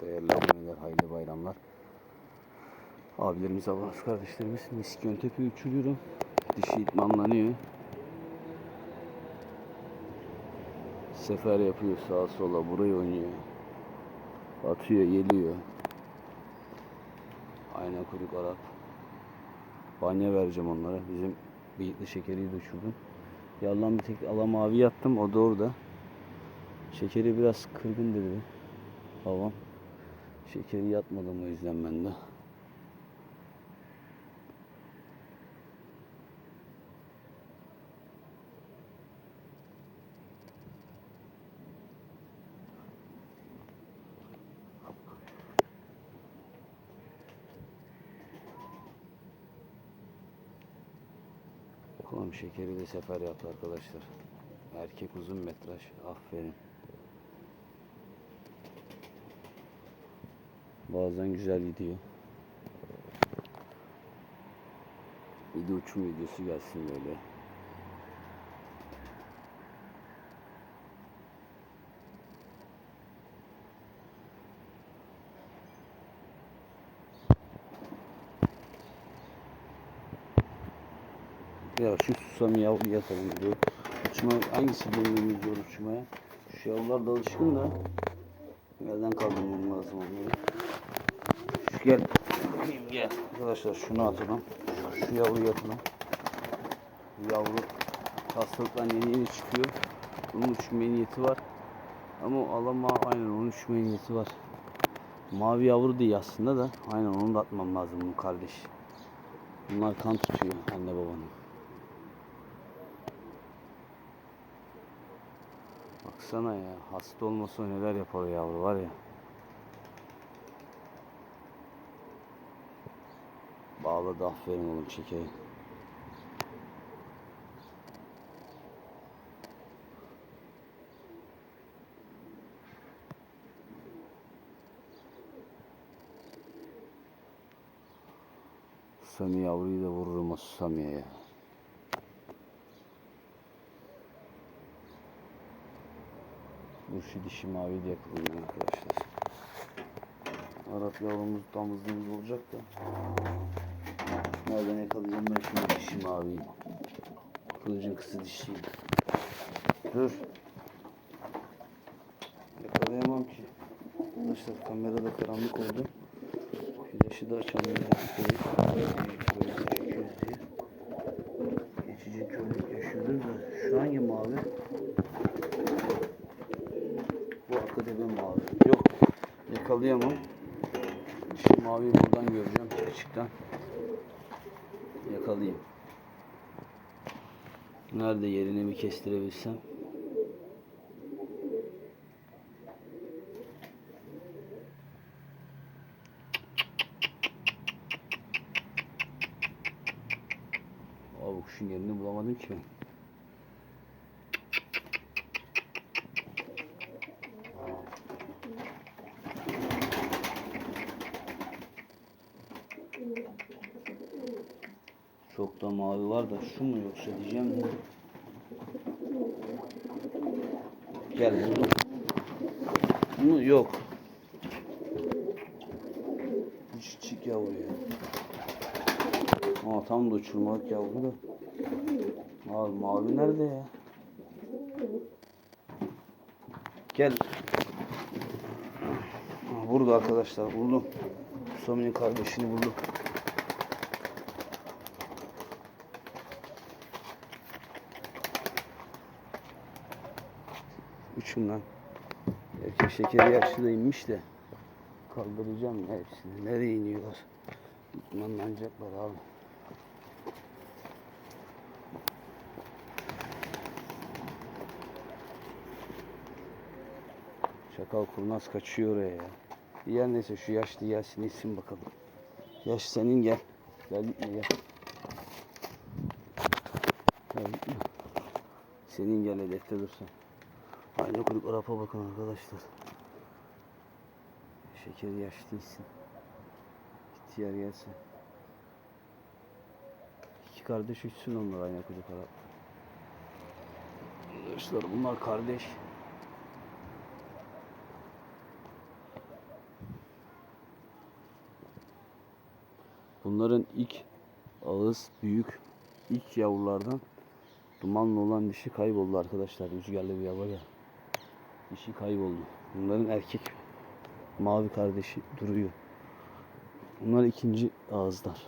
Değerli aboneler, hayırlı bayramlar. Abilerimiz, ablamız, kardeşlerimiz miskin tepe uçuruyorum. Dişi itmanlanıyor. Sefer yapıyor sağa sola, burayı oynuyor. Atıyor, geliyor. Ayna kuyruk Arap. Banya vereceğim onlara. Bizim bıyıklı şekeriyi de uçurdum. Yallan bir tek ala mavi yattım. O da orada. Şekeri biraz kırgın dedi. Havam. Şekeri yatmadım o yüzden ben de. Bakalım şekeri de sefer yaptı arkadaşlar. Erkek uzun metraj. Aferin. Bazen güzel gidiyor. Bir de uçum videosu gelsin böyle. Ya şu susam yavru yatalım diyor. Uçma hangisi benim zor uçmaya? Şu yavrular da alışkın da. Nereden kaldırmam lazım onları. Gel. Bakayım gel. Arkadaşlar şunu atalım. Şu, yavruyu atalım. Yavru hastalıktan yeni yeni çıkıyor. Bunun uçma niyeti var. Ama alama aynen onun uçma niyeti var. Mavi yavru değil aslında da. Aynen onu da atmam lazım bu kardeş. Bunlar kan tutuyor anne babanın. Baksana ya hasta olmasa neler yapar o yavru var ya. Bağladı aferin oğlum çekeyim. Sami yavruyu da vururum o Sami'ye ya. Bu şu dişi mavi diye yapıyorum arkadaşlar. Arap yavrumuz damızlığımız olacak da. Nereden yakalayacağım ben şimdi dişi maviyi. Kılıcın kısı dişi. Dur. Yakalayamam ki. Arkadaşlar kamerada karanlık oldu. Güneşi de açamıyorum. Geçici körlük yaşıyoruz da. Şu hangi mavi? Bu arka tepe mavi. Yok. Yakalayamam. Şu maviyi buradan göreceğim. Açıktan. Nerede yerini bir kestirebilsem. Abi kuşun yerini bulamadım ki ben. Çok da mavi var da şu mu yoksa diyeceğim de. Gel buldum. Bunu yok. Küçük yavru ya. Aa tam da uçurmalık yavru da. Abi mavi nerede ya? Gel. Burada arkadaşlar buldum. Sami'nin kardeşini buldum. Uçun lan. Erkek şekeri yaşlı da inmiş de. Kaldıracağım ya hepsini. Nereye iniyorlar? İtmanlanacaklar abi. Çakal kurnaz kaçıyor oraya ya. Diğer neyse şu yaşlı gelsin insin bakalım. Yaş senin gel. Gel gitme gel. Gel gitme. Senin gel hedefte dursun. Aynı kuyruklu rapa bakın arkadaşlar. Şeker yaş değilsin. İhtiyar gelsin. İki kardeş üçsün onlar aynı kuyruk rapa. Arkadaşlar bunlar kardeş. Bunların ilk ağız büyük ilk yavrulardan dumanlı olan dişi kayboldu arkadaşlar rüzgarlı bir havaya. Dişi kayboldu. Bunların erkek mavi kardeşi duruyor. Bunlar ikinci ağızlar.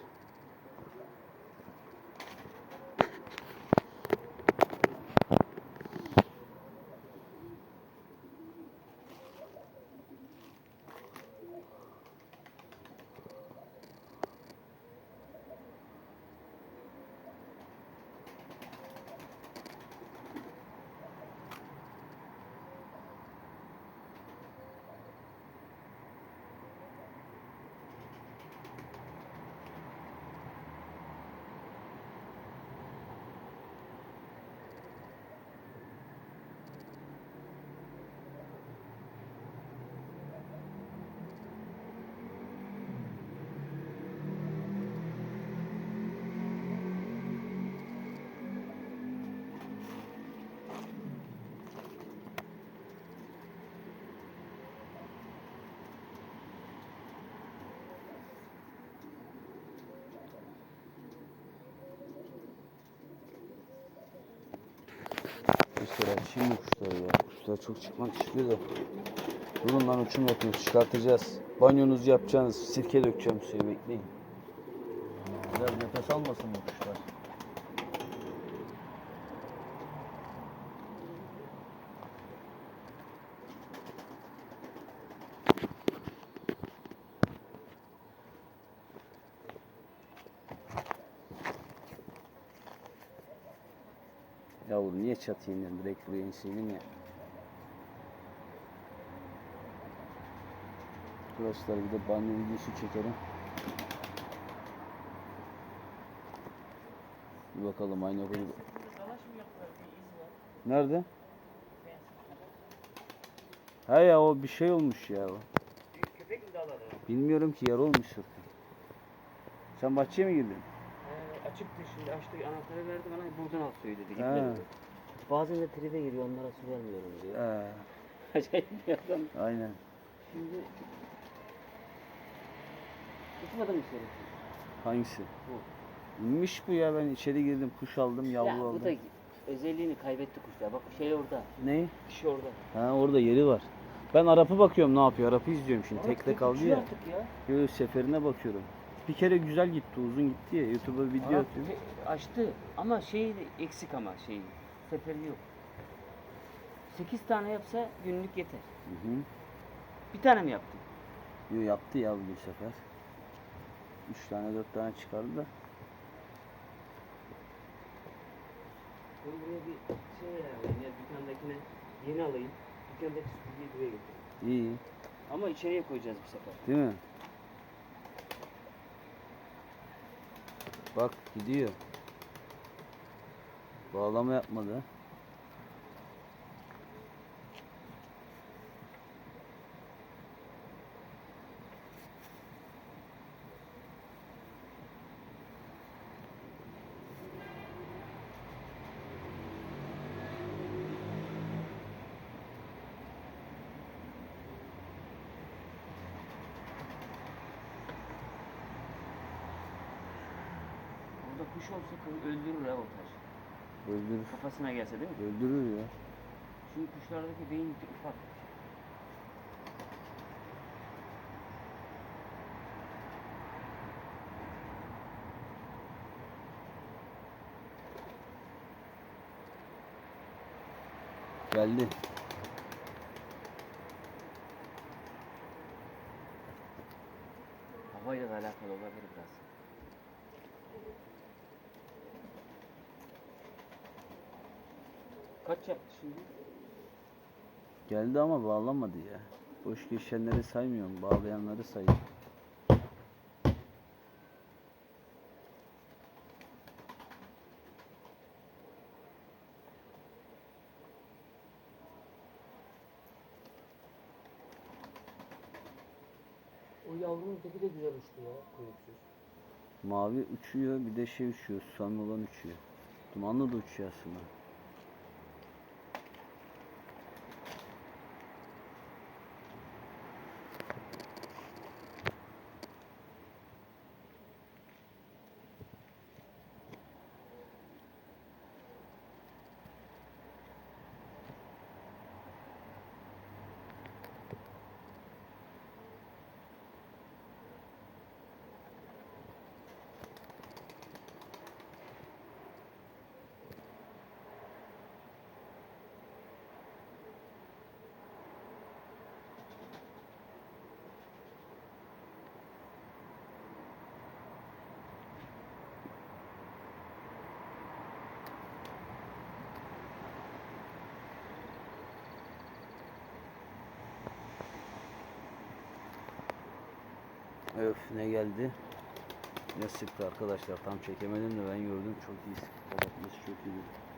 Kuşlar açayım mı kuşları ya? Kuşlar çok çıkmak istiyor da. Durun lan uçum yapıyoruz. Çıkartacağız. Banyonuzu yapacaksınız. Sirke dökeceğim suya bekleyin. Biraz nefes almasın bu kuşlar. Çatıya indin? Direkt inseydin ya. Arkadaşlar bir de banyo videosu çekelim. Bir bakalım aynı koydu. Nerede? Ha ya o bir şey olmuş ya. o. Bilmiyorum ki yara olmuş sırtı. Sen bahçeye mi girdin? Ee, açıktı şimdi açtı anahtarı verdi bana buradan al suyu dedi. Gitmedi. Bazen de tribe giriyor onlara su vermiyorum diyor. He, Acayip bir adam. aynen. Şimdi Tutmadım içeri. Hangisi? Bu. İnmiş bu ya ben içeri girdim kuş aldım yavru Ya aldım. bu da özelliğini kaybetti kuşlar. Bak şey orada. Ne? Dişi orada. Ha orada yeri var. Ben Arap'ı bakıyorum ne yapıyor. Arap'ı izliyorum şimdi. Ama Tekte tek kaldı ya. Artık ya. Böyle seferine bakıyorum. Bir kere güzel gitti, uzun gitti ya. YouTube'a video Arap atıyor. açtı ama şey eksik ama şey seferi yok. 8 tane yapsa günlük yeter. Hı hı. Bir tane mi yaptın? Yo, yaptı ya bu sefer. 3 tane 4 tane çıkardı da. Ben buraya bir şey ayarlayayım ya dükkandakine yeni alayım. Dükkandaki süpürgeyi buraya getireyim. İyi. Ama içeriye koyacağız bu sefer. Değil mi? Bak gidiyor. Bağlama yapmadı. Burada kuş olsa kı- öldürür ha o taş. Öldürür. Kafasına gelse değil mi? Öldürür ya. Çünkü kuşlardaki beyin ufak. Geldi. Havayla da alakalı olabilir biraz. Kaç yaptı şimdi? Geldi ama bağlamadı ya. Boş geçenleri saymıyorum. Bağlayanları sayıyorum. O yavrunun teki de güzel uçtu ya kuyruksuz. Mavi uçuyor bir de şey uçuyor. Susanlı olan uçuyor. Dumanlı da uçuyor aslında. Öf ne geldi. Ne sıktı arkadaşlar. Tam çekemedim de ben gördüm. Çok iyi sıktı. Çok iyi.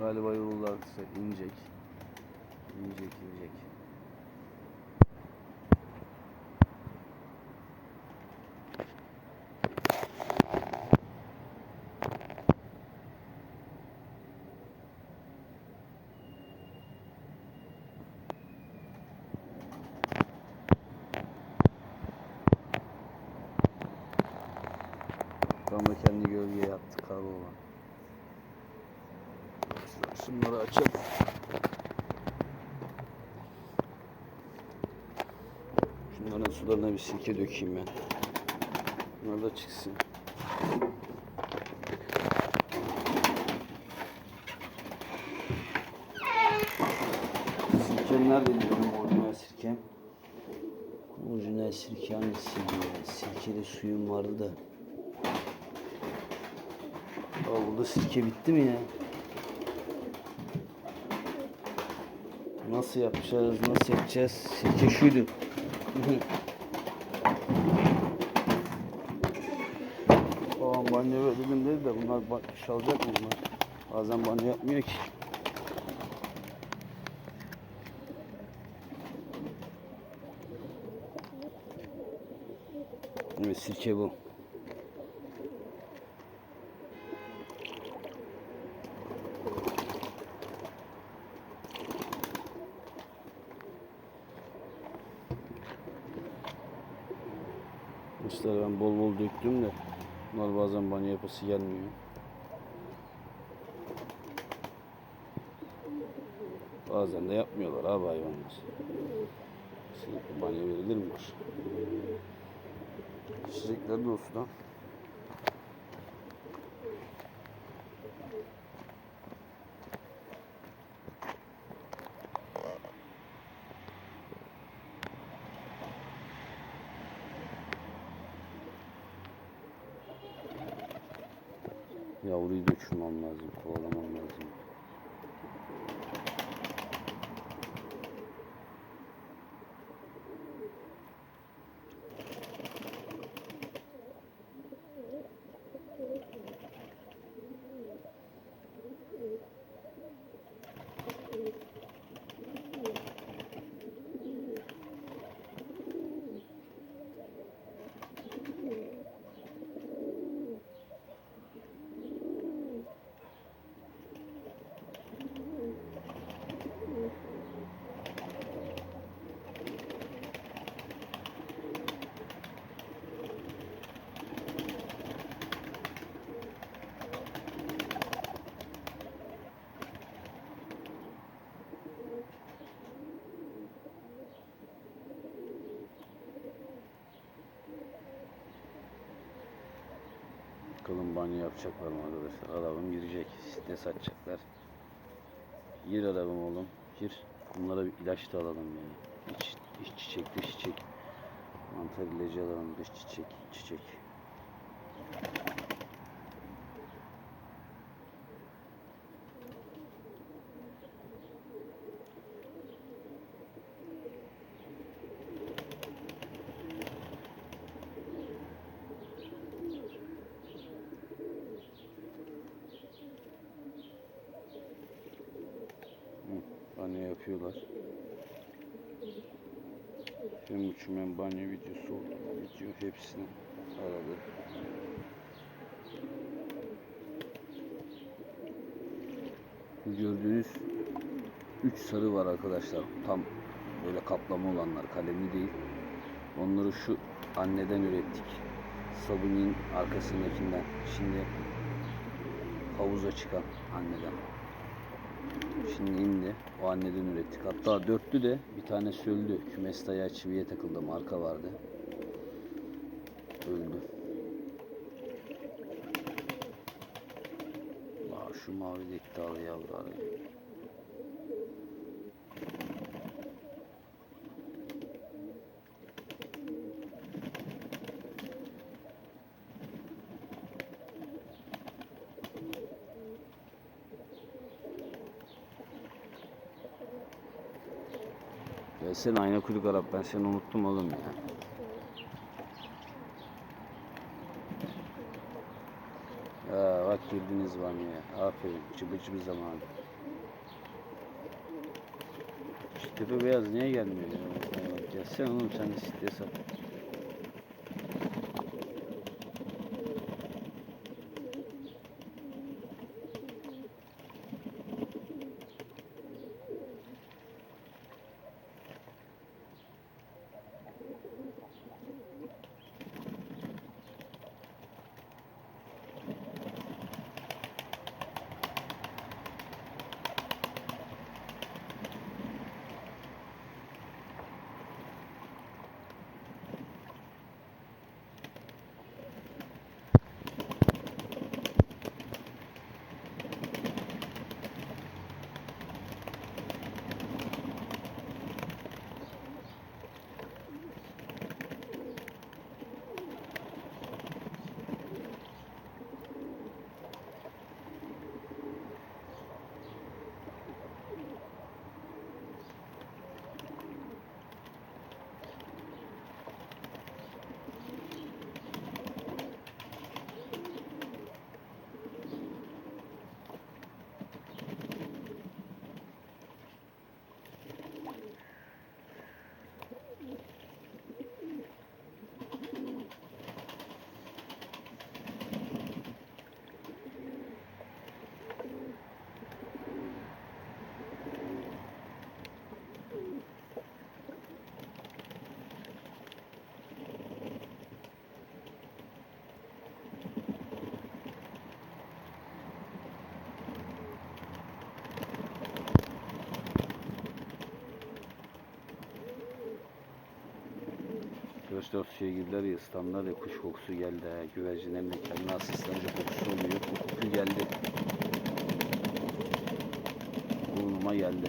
Galiba yollar kısa. inecek. İnecek inecek. Tam da kendi gölgeye yattı Şunları açalım. Şunların sularına bir sirke dökeyim ben. Bunlar da çıksın. Sirkem nerede benim orijinal sirkem? Orijinal sirke hangisiydi ya? Sirkeli suyum vardı da. Aa, burada sirke bitti mi ya? Nasıl yapacağız? Nasıl yapacağız? Sirke şuydu. Babam banyo ödedim dedi de bunlar ba- çalacak mı bunlar? Bazen banyo yapmıyor ki. Evet sirke bu. Döktüm de bunlar bazen banyo yapası gelmiyor. Bazen de yapmıyorlar abi hayvanlar. Sürekli banyo verilir mi? Çiçekler de olsun ha. Yavruyu da uçurmam lazım, kovalamam lazım. Bakalım banyo yapacaklar mı arkadaşlar? Arabam girecek. Stres açacaklar. Gir arabam oğlum. Gir. Bunlara bir ilaç da alalım yani. İç, iç çiçek, dış çiçek. Mantar ilacı alalım. Dış çiçek, iç çiçek. Hepsini aradı. Gördüğünüz 3 sarı var arkadaşlar. Tam böyle kaplama olanlar kalemli değil. Onları şu anneden ürettik. Sabunun arkasındakinden. Şimdi havuza çıkan anneden. Şimdi indi. O anneden ürettik. Hatta dörtlü de bir tane öldü. Kümes dayağı çiviye takıldı. Marka vardı. Öldü. Aa, şu mavi de iddialı yavru arıyor. Ya sen ayna kuyruk Arap ben seni unuttum oğlum ya. Ya bak girdiniz ya. Aferin. Çıbı çıbı zamanı. Tepe beyaz niye gelmiyor ya? Sen oğlum sen de stres at. Arkadaşlar suya girdiler ya ıslandılar ya kuş kokusu geldi ha. Güvercinlerin de kendine asıslanınca kokusu oluyor. Bu koku geldi. Burnuma geldi.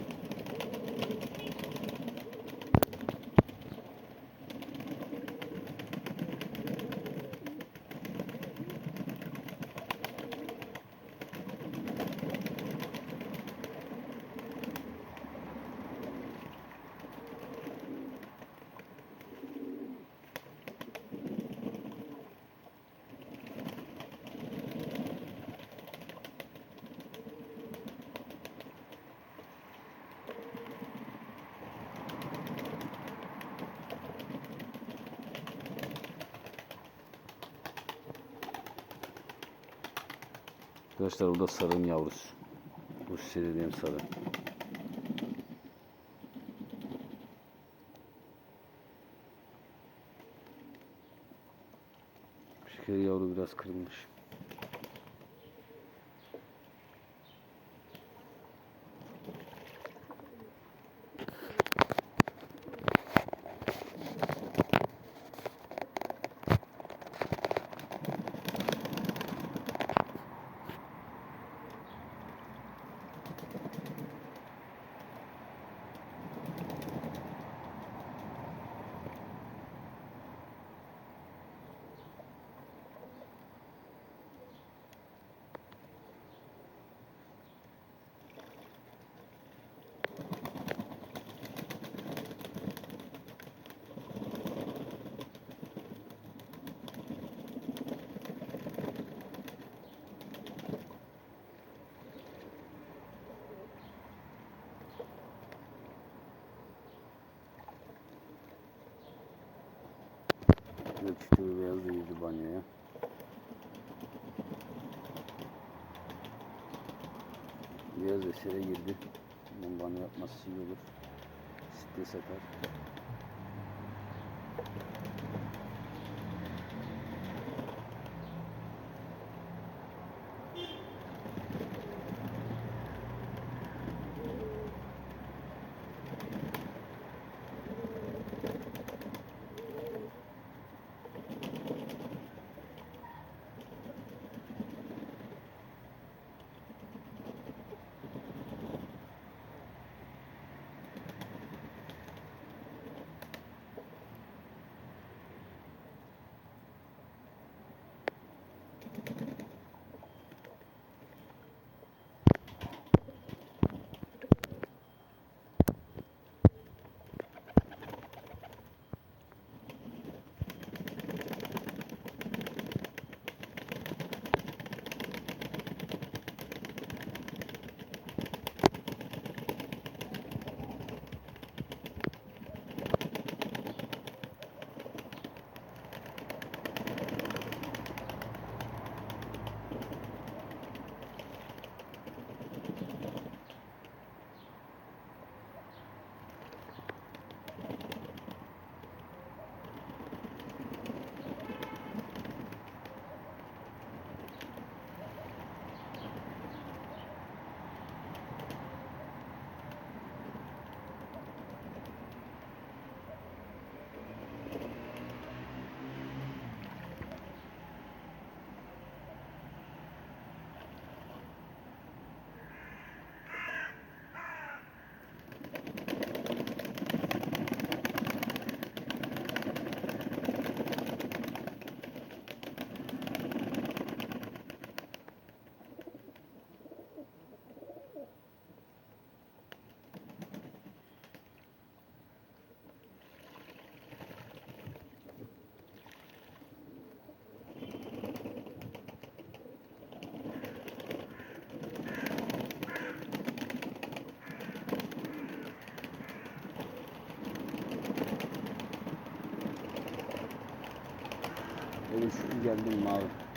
Arkadaşlar o da sarının yavrusu. Bu size dediğim sarı. Şu kere yavru biraz kırılmış. Ve çiftli beyaz da girdi banyoya. Beyaz esere girdi. Bunun banyo yapması iyi olur. Stres atar. Şu geldim mavi.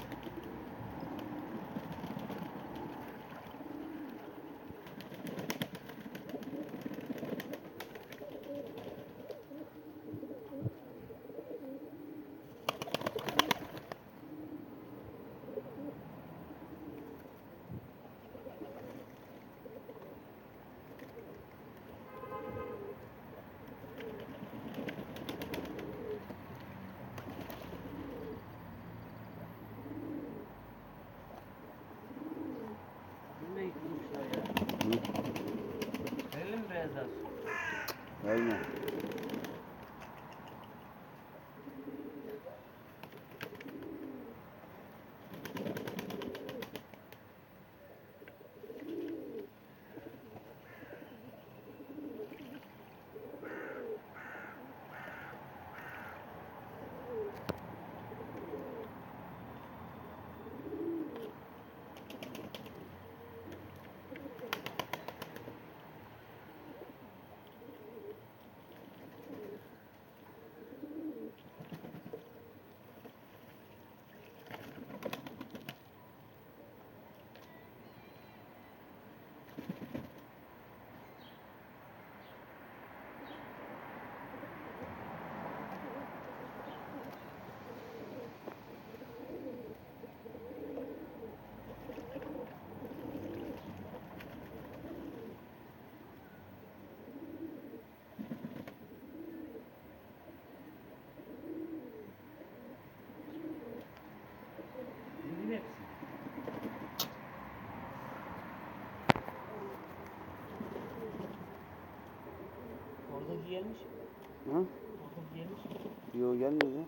Yok gelmedi.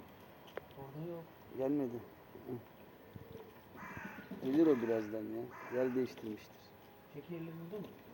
Orada yok. Gelmedi. Gelir o birazdan ya. Yer değiştirmiştir. Şekerli burada mı? Arkadaşlar